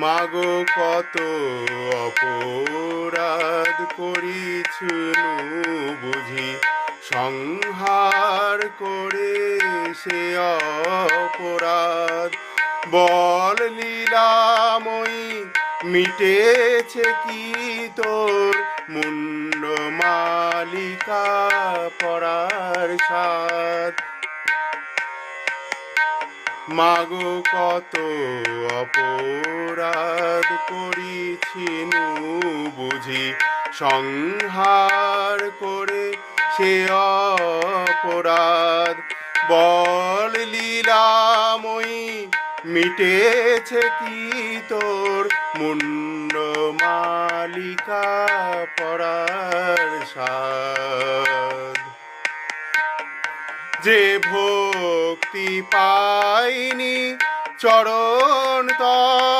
মাগো কত অপরাধ করিছুনু বুঝি? সংহার করে সে অপরাধ। বল লীলাময়ী মিটেছে কি তোর? মুন্ড মালিকা পরার সাথ মাগো কত অপরাধ করিছিনু বুঝি। সংহার করে সে অপরাধ। বল লীলাময়ী মিটেছে কি তোর? মুন্ড মালিকা পরার সাধ যে ভক্তি পাইনি চরণ তল